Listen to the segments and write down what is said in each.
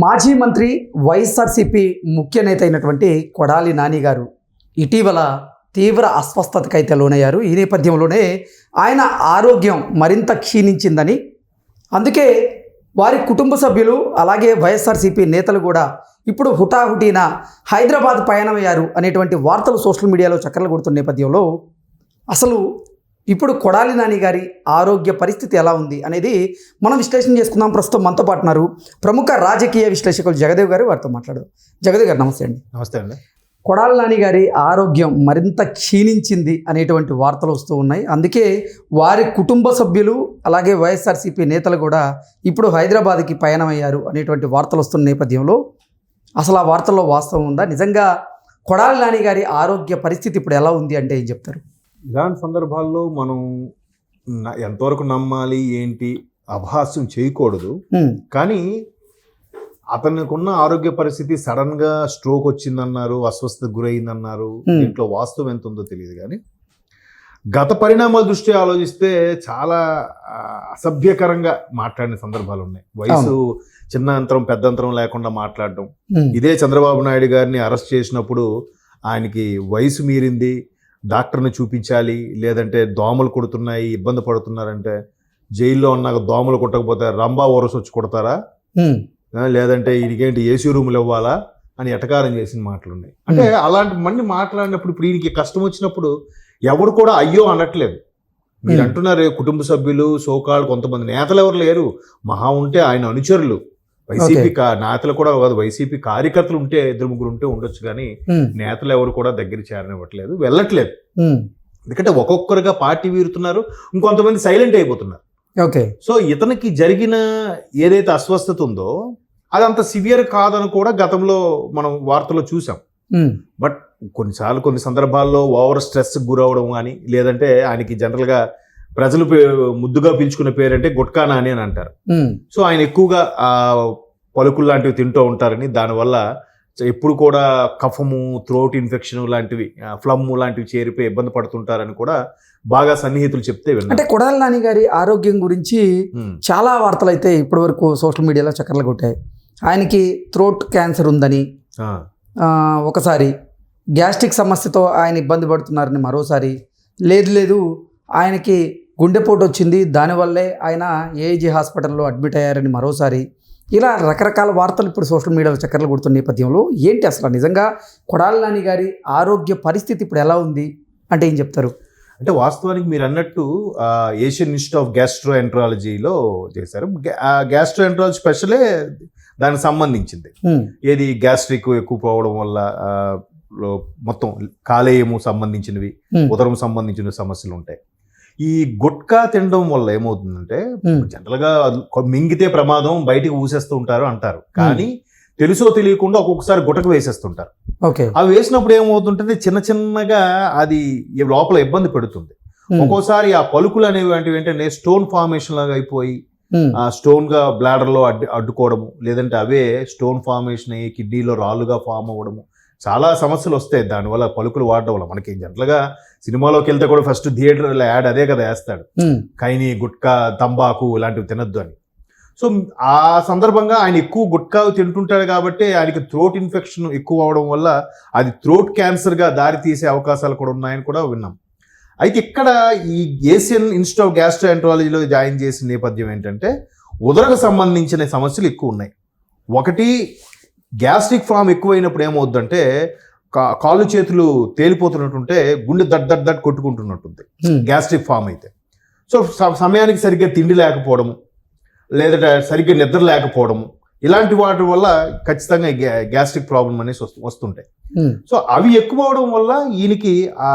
మాజీ మంత్రి వైఎస్ఆర్సీపీ ముఖ్య నేత అయినటువంటి కొడాలి నాని గారు ఇటీవల తీవ్ర అస్వస్థతకైతే లోనయ్యారు. ఈ నేపథ్యంలోనే ఆయన ఆరోగ్యం మరింత క్షీణించిందని అందుకే వారి కుటుంబ సభ్యులు అలాగే వైఎస్ఆర్సీపీ నేతలు కూడా ఇప్పుడు హుటాహుటీన హైదరాబాద్ పయనమయ్యారు అనేటువంటి వార్తలు సోషల్ మీడియాలో చక్కర్లు కొడుతున్న నేపథ్యంలో అసలు ఇప్పుడు కొడాలి నాని గారి ఆరోగ్య పరిస్థితి ఎలా ఉంది అనేది మనం విశ్లేషణ చేసుకుందాం. ప్రస్తుతం మనతో పాటు ఉన్నారు ప్రముఖ రాజకీయ విశ్లేషకులు జగదేవ్ గారు వారితో మాట్లాడు జగదేవ్ గారు నమస్తే అండి. నమస్తే అండి. కొడాలి నాని గారి ఆరోగ్యం మరింత క్షీణించింది అనేటువంటి వార్తలు వస్తూ ఉన్నాయి. అందుకే వారి కుటుంబ సభ్యులు అలాగే వైఎస్ఆర్సీపీ నేతలు కూడా ఇప్పుడు హైదరాబాద్కి పయనమయ్యారు అనేటువంటి వార్తలు వస్తున్న నేపథ్యంలో అసలు ఆ వార్తల్లో వాస్తవం ఉందా? నిజంగా కొడాలి నాని గారి ఆరోగ్య పరిస్థితి ఇప్పుడు ఎలా ఉంది అంటే ఏం చెప్తారు? ఇలాంటి సందర్భాల్లో మనం ఎంతవరకు నమ్మాలి ఏంటి అభాస్యం చేయకూడదు. కానీ అతనికి ఉన్న ఆరోగ్య పరిస్థితి సడన్గా స్ట్రోక్ వచ్చిందన్నారు అస్వస్థతకు గురైందన్నారు. దీంట్లో వాస్తవం ఎంత ఉందో తెలియదు కానీ గత పరిణామాల దృష్ట్యా ఆలోచిస్తే చాలా అసభ్యకరంగా మాట్లాడిన సందర్భాలు ఉన్నాయి. వయసు చిన్న అంతరం పెద్ద అంతరం లేకుండా మాట్లాడడం. ఇదే చంద్రబాబు నాయుడు గారిని అరెస్ట్ చేసినప్పుడు ఆయనకి వయసు మీరింది డాక్టర్ని చూపించాలి లేదంటే దోమలు కొడుతున్నాయి ఇబ్బంది పడుతున్నారంటే జైల్లో ఉన్నాక దోమలు కొట్టకపోతే రంబా ఓరస్ వచ్చి కొడతారా? లేదంటే ఈయనకేంటి ఏసీ రూములు ఇవ్వాలా అని ఎటకారం చేసిన మాటలు ఉన్నాయి అంటే అలాంటి మంది మాట్లాడినప్పుడు ఇప్పుడు ఈయనకి కష్టం వచ్చినప్పుడు ఎవడు కూడా అయ్యో అనట్లేదు. మీరు. అంటున్నారు కుటుంబ సభ్యులు సోకాళ్ళు కొంతమంది నేతలు ఎవరు లేరు. మహా ఉంటే ఆయన అనుచరులు. వైసీపీ నేతలు కూడా కాదు వైసీపీ కార్యకర్తలు ఉంటే ఇద్దరు ముగ్గురు ఉంటే ఉండొచ్చు కానీ నేతలు ఎవరు కూడా దగ్గర చేరనివ్వట్లేదు వెళ్ళట్లేదు. ఎందుకంటే ఒక్కొక్కరుగా పార్టీ వీరుతున్నారు ఇంకొంతమంది సైలెంట్ అయిపోతున్నారు. ఓకే. సో ఇతనికి జరిగిన ఏదైతే అస్వస్థత ఉందో అది అంత సివియర్ కాదని కూడా గతంలో మనం వార్తలో చూసాం. బట్ కొన్నిసార్లు కొన్ని సందర్భాల్లో ఓవర్ స్ట్రెస్ గురవడం కానీ లేదంటే ఆయనకి జనరల్గా ప్రజలు ముద్దుగా పిలుచుకునే పేరంటే గుట్కా నాని అని అంటారు. సో ఆయన ఎక్కువగా ఆ పలుకులు లాంటివి తింటూ ఉంటారని దానివల్ల ఎప్పుడు కూడా కఫము థ్రోట్ ఇన్ఫెక్షన్ లాంటివి ఫ్లమ్ లాంటివి చేరిపోయి ఇబ్బంది పడుతుంటారని కూడా బాగా సన్నిహితులు చెప్తే అంటే కొడాలి నాని గారి ఆరోగ్యం గురించి చాలా వార్తలు అయితే ఇప్పటివరకు సోషల్ మీడియాలో చక్కర్లు కొట్టాయి. ఆయనకి థ్రోట్ క్యాన్సర్ ఉందని ఒకసారి గ్యాస్ట్రిక్ సమస్యతో ఆయన ఇబ్బంది పడుతున్నారని మరోసారి. లేదు లేదు ఆయనకి గుండెపోటు వచ్చింది. దానివల్లే ఆయన ఏజీ హాస్పిటల్లో అడ్మిట్ అయ్యారని మరోసారి ఇలా రకరకాల వార్తలు ఇప్పుడు సోషల్ మీడియాలో చక్కర్లు కొడుతున్న నేపథ్యంలో ఏంటి అసలు నిజంగా కొడాలి నాని గారి ఆరోగ్య పరిస్థితి ఇప్పుడు ఎలా ఉంది అంటే ఏం చెప్తారు? అంటే వాస్తవానికి మీరు అన్నట్టు ఏషియన్ ఇన్స్టిట్యూట్ ఆఫ్ గ్యాస్ట్రో ఎంట్రాలజీలో చేశారు గ్యాస్ట్రో ఎంట్రాలజీ స్పెషలే దానికి సంబంధించింది. ఏది గ్యాస్ట్రిక్ ఎక్కువ పోవడం వల్ల మొత్తం కాలేయము సంబంధించినవి ఉదరం సంబంధించిన సమస్యలు ఉంటాయి. ఈ గుట్కా తినడం వల్ల ఏమవుతుందంటే హ్మ్, జనరల్గా కొ- మింగితే ప్రమాదం బయటికి ఊసేస్తూ ఉంటారు అంటారు. కానీ తెలుసో తెలియకుండా ఒక్కొక్కసారి గుటకు వేసేస్తుంటారు. ఓకే. అవి వేసినప్పుడు ఏమవుతుంటుంది చిన్న చిన్నగా అది లోపల ఇబ్బంది పెడుతుంది. ఒక్కోసారి ఆ పలుకులు అనేవి ఏంటంటే స్టోన్ ఫార్మేషన్ లాగా అయిపోయి స్టోన్గా బ్లాడర్లో అడ్డు అడ్డుకోవడము లేదంటే అవే స్టోన్ ఫార్మేషన్ అయ్యి కిడ్నీలో రాళ్ళుగా ఫామ్ అవ్వడము చాలా సమస్యలు వస్తాయి. దానివల్ల పలుకులు వాడడం వల్ల మనకి జనరల్గా సినిమాలోకి వెళ్తే కూడా ఫస్ట్ థియేటర్లో యాడ్ అదే కదా వేస్తాడు. కైని గుట్కా తంబాకు ఇలాంటివి తినద్దు అని. సో ఆ సందర్భంగా ఆయన ఎక్కువ గుట్కా తింటుంటాడు కాబట్టి ఆయనకి థ్రోట్ ఇన్ఫెక్షన్ ఎక్కువ అవడం వల్ల అది థ్రోట్ క్యాన్సర్గా దారి తీసే అవకాశాలు కూడా ఉన్నాయని కూడా విన్నాం. అయితే ఇక్కడ ఈ ఏషియన్ ఇన్స్టిట్యూట్ ఆఫ్ గ్యాస్ట్రోఎంట్రాలజీలో జాయిన్ చేసిన నేపథ్యం ఏంటంటే ఉదరకు సంబంధించిన సమస్యలు ఎక్కువ ఉన్నాయి. ఒకటి గ్యాస్ట్రిక్ ఫామ్ ఎక్కువైనప్పుడు ఏమవుద్దంటే కాళ్ళు చేతులు తేలిపోతున్నట్టుంటే గుండె దడ్ దడ్ దడ్ కొట్టుకుంటున్నట్టుంది. గ్యాస్ట్రిక్ ఫామ్ అయితే. సో సమయానికి సరిగ్గా తిండి లేకపోవడము లేదంటే సరిగ్గా నిద్ర లేకపోవడము ఇలాంటి వాటి వల్ల ఖచ్చితంగా గ్యాస్ట్రిక్ ప్రాబ్లం అనేసి వస్తు వస్తుంటాయి. సో అవి ఎక్కువ అవడం వల్ల ఈయనకి ఆ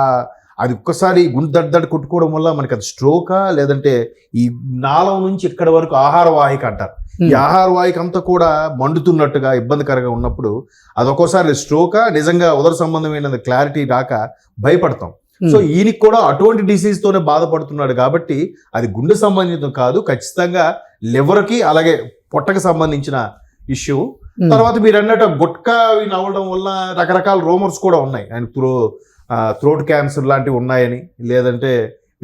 అది ఒక్కసారి గుండె దడ్ దడ్ కొట్టుకోవడం వల్ల మనకి అది స్ట్రోకా లేదంటే ఈ నాళం నుంచి ఇక్కడ వరకు ఆహార వాహిక అంటారు. ఈ ఆహార వాహిక అంతా కూడా మండుతున్నట్టుగా ఇబ్బందికరంగా ఉన్నప్పుడు అది ఒక్కోసారి స్ట్రోకా నిజంగా ఉదర సంబంధమైన క్లారిటీ రాక భయపడతాం. సో ఈయనకి కూడా అటువంటి డిసీజ్ తోనే బాధపడుతున్నాడు కాబట్టి అది గుండె సంబంధితం కాదు ఖచ్చితంగా liver కి అలాగే పొట్టకి సంబంధించిన ఇష్యూ తర్వాత మీరు అన్నట్టు గుట్కా నవ్వడం వల్ల రకరకాల రూమర్స్ కూడా ఉన్నాయి. ఆయన థ్రోట్ క్యాన్సర్ లాంటివి ఉన్నాయని లేదంటే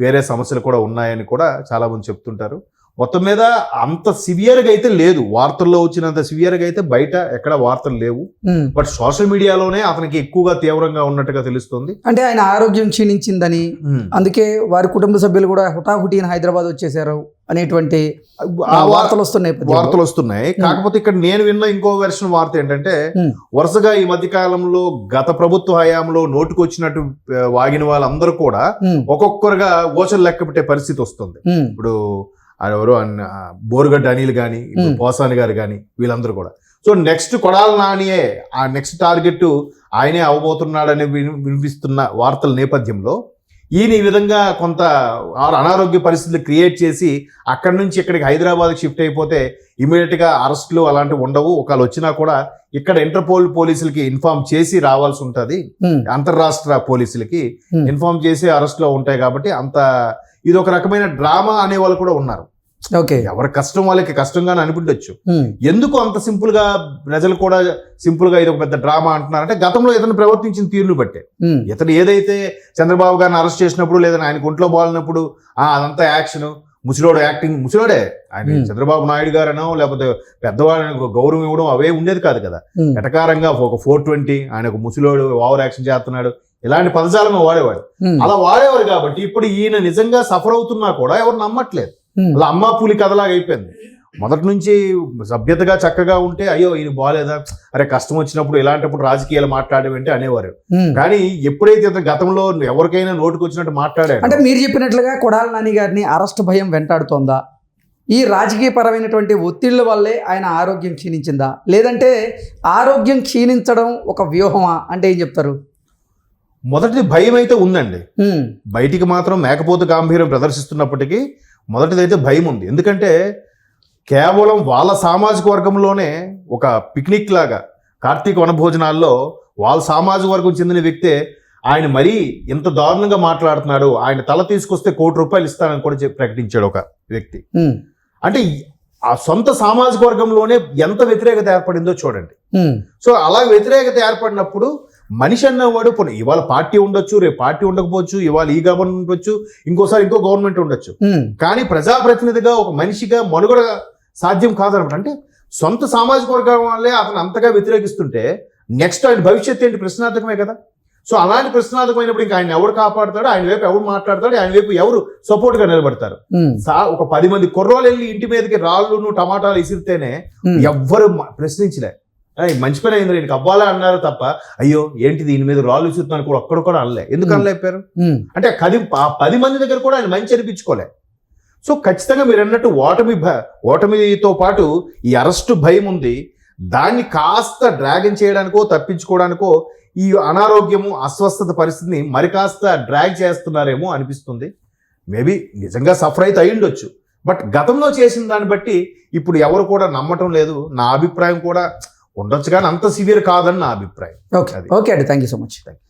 వేరే సమస్యలు కూడా ఉన్నాయని కూడా చాలా మంది చెప్తుంటారు. మొత్తం మీద అంత సివియర్గా అయితే లేదు. వార్తల్లో వచ్చినంత సివియర్గా అయితే బయట ఎక్కడ వార్తలు లేవు. బట్ సోషల్ మీడియాలోనే అతనికి ఎక్కువగా తీవ్రంగా ఉన్నట్టుగా తెలుస్తుంది. అంటే ఆయన ఆరోగ్యం క్షీణించిందని అందుకే వారి కుటుంబ సభ్యులు కూడా హుటాహుటిన హైదరాబాద్ వచ్చేసారు అనేటువంటి వార్తలు వస్తున్నాయి. వార్తలు వస్తున్నాయి కాకపోతే ఇక్కడ నేను విన్న ఇంకో వెర్షన్ వార్త ఏంటంటే. వరుసగా ఈ మధ్య కాలంలో గత ప్రభుత్వ హయాంలో నోటుకొచ్చినట్టు ఆ, వాగిన వాళ్ళందరూ కూడా. ఒక్కొక్కరుగా గోచలు లెక్క పెట్టే పరిస్థితి వస్తుంది. ఇప్పుడు ఎవరు బోరుగడ్డ అనిల్ కానీ Hmm. పోసాని గారు కానీ వీళ్ళందరూ కూడా సో నెక్స్ట్ కొడాల నానియే ఆ నెక్స్ట్ టార్గెట్ ఆయనే అవబోతున్నాడని విని- వినిపిస్తున్న వార్తల నేపథ్యంలో ఈయన ఈ విధంగా కొంత అనారోగ్య పరిస్థితులు క్రియేట్ చేసి అక్కడి నుంచి ఇక్కడికి హైదరాబాద్ షిఫ్ట్ అయిపోతే ఇమీడియట్గా అరెస్టులు అలాంటివి ఉండవు ఒకవేళ వచ్చినా కూడా ఇక్కడ ఇంటర్పోల్ పోలీసులకి ఇన్ఫార్మ్ చేసి రావాల్సి ఉంటుంది. అంతర్రాష్ట్ర పోలీసులకి. ఇన్ఫార్మ్ చేసి అరెస్ట్లో ఉంటాయి కాబట్టి అంత ఇది ఒక రకమైన డ్రామా అనే వాళ్ళు కూడా ఉన్నారు ఓకే ఎవరి కష్టం వాళ్ళకి కష్టంగానే అనిపించవచ్చు. ఎందుకు అంత సింపుల్గా ప్రజలు కూడా సింపుల్గా ఇది ఒక పెద్ద డ్రామా అంటున్నారంటే గతంలో ఇతను ప్రవర్తించిన తీరును బట్టే. ఇతను ఏదైతే చంద్రబాబు గారిని అరెస్ట్ చేసినప్పుడు లేదా ఆయనకు ఒంట్లో బాలినప్పుడు ఆ అదంతా యాక్షన్ ముసలోడు యాక్టింగ్ ముసలోడే ఆయన. చంద్రబాబు నాయుడు గారనో లేకపోతే పెద్దవాళ్ళని గౌరవం ఇవ్వడం అవే ఉండేది కాదు కదా. ఎటకారంగా ఒక ఫోర్ ట్వంటీ ఆయన ఒక ముసలోడు ఓవర్ యాక్షన్ చేస్తున్నాడు ఇలాంటి పదజాలం వాడేవాడు. అలా వాడేవారు కాబట్టి ఇప్పుడు ఈయన నిజంగా సఫర్ అవుతున్నా కూడా ఎవరు నమ్మట్లేదు. అలా అమ్మా పూలి కథలాగా అయిపోయింది. మొదటి నుంచి సభ్యతగా చక్కగా ఉంటే అయ్యో ఈయన బాగాలేదా అరే కష్టం వచ్చినప్పుడు ఇలాంటప్పుడు రాజకీయాలు మాట్లాడేవంటే అనేవారు. ఉమ్. కానీ ఎప్పుడైతే గతంలో ఎవరికైనా నోటుకు వచ్చినట్టు మాట్లాడాడు అంటే మీరు చెప్పినట్లుగా కొడాల నాని గారిని అరెస్ట్ భయం వెంటాడుతోందా? ఈ రాజకీయపరమైనటువంటి ఒత్తిళ్ళ వల్లే ఆయన ఆరోగ్యం క్షీణించిందా? లేదంటే ఆరోగ్యం క్షీణించడం ఒక వ్యూహమా? అంటే ఏం చెప్తారు? మొదటిది భయం అయితే ఉందండి. ఉమ్. బయటికి మాత్రం మేకపోతు గాంభీర్యం ప్రదర్శిస్తున్నప్పటికీ మొదటిదైతే భయం ఉంది ఎందుకంటే కేవలం వాళ్ళ సామాజిక వర్గంలోనే ఒక పిక్నిక్ లాగా కార్తీక వనభోజనాల్లో వాళ్ళ సామాజిక వర్గం చెందిన వ్యక్తే ఆయన మరీ ఇంత దారుణంగా మాట్లాడుతున్నాడు ఆయన తల తీసుకొస్తే కోటి రూపాయలు ఇస్తానని కూడా ప్రకటించాడు ఒక వ్యక్తి. అంటే ఆ సొంత సామాజిక వర్గంలోనే ఎంత వ్యతిరేకత ఏర్పడిందో చూడండి. సో అలా వ్యతిరేకత ఏర్పడినప్పుడు మనిషి అన్నవాడు పోనీ ఇవాళ పార్టీ ఉండొచ్చు రేపు పార్టీ ఉండకపోవచ్చు ఇవాళ ఈ గవర్నమెంట్ ఉండొచ్చు ఇంకోసారి ఇంకో గవర్నమెంట్ ఉండొచ్చు. కానీ ప్రజాప్రతినిధిగా ఒక మనిషిగా మనుగడ సాధ్యం కాదనమాట. అంటే సొంత సామాజిక వర్గం వల్లే అతను అంతగా వ్యతిరేకిస్తుంటే నెక్స్ట్ ఆయన భవిష్యత్తు ఏంటి? ప్రశ్నార్థకమే కదా. సో అలాంటి ప్రశ్నార్థకమైనప్పుడు ఇంకా ఆయన ఎవరు కాపాడతాడు? ఆయన వైపు ఎవరు మాట్లాడతాడు? ఆయన వైపు ఎవరు సపోర్ట్గా నిలబడతారు? ఒక పది మంది కుర్రోలు వెళ్ళి ఇంటి మీదకి రాళ్ళును టమాటాలు ఇసిరితేనే. ఎవ్వరు ప్రశ్నించలే. "ఏయ్, మంచి పని అయింది నీకు అవ్వాలా అన్నారు తప్ప అయ్యో ఏంటి దీని మీద రాళ్ళు ఇస్తున్నాను కూడా ఒక్కడు కూడా అనలే. ఎందుకు Hmm. అనలేపారు ఉమ్. అంటే కది ఆ పది మంది దగ్గర కూడా ఆయన మంచి అనిపించుకోలే. సో ఖచ్చితంగా మీరు అన్నట్టు ఓటమి ఓటమితో పాటు ఈ అరెస్టు భయం ఉంది. దాన్ని కాస్త డ్రాగన్ చేయడానికో తప్పించుకోవడానికో ఈ అనారోగ్యము అస్వస్థత పరిస్థితిని మరి కాస్త డ్రాగ్ చేస్తున్నారేమో అనిపిస్తుంది. మేబీ నిజంగా సఫర్ అయితే అయ్యుండొచ్చు. బట్ గతంలో చేసిన దాన్ని బట్టి ఇప్పుడు ఎవరు కూడా నమ్మటం లేదు. నా అభిప్రాయం కూడా ఉండొచ్చు కానీ అంత సివియర్ కాదని నా అభిప్రాయం. ఓకే. ఓకే అండి. Thank you so much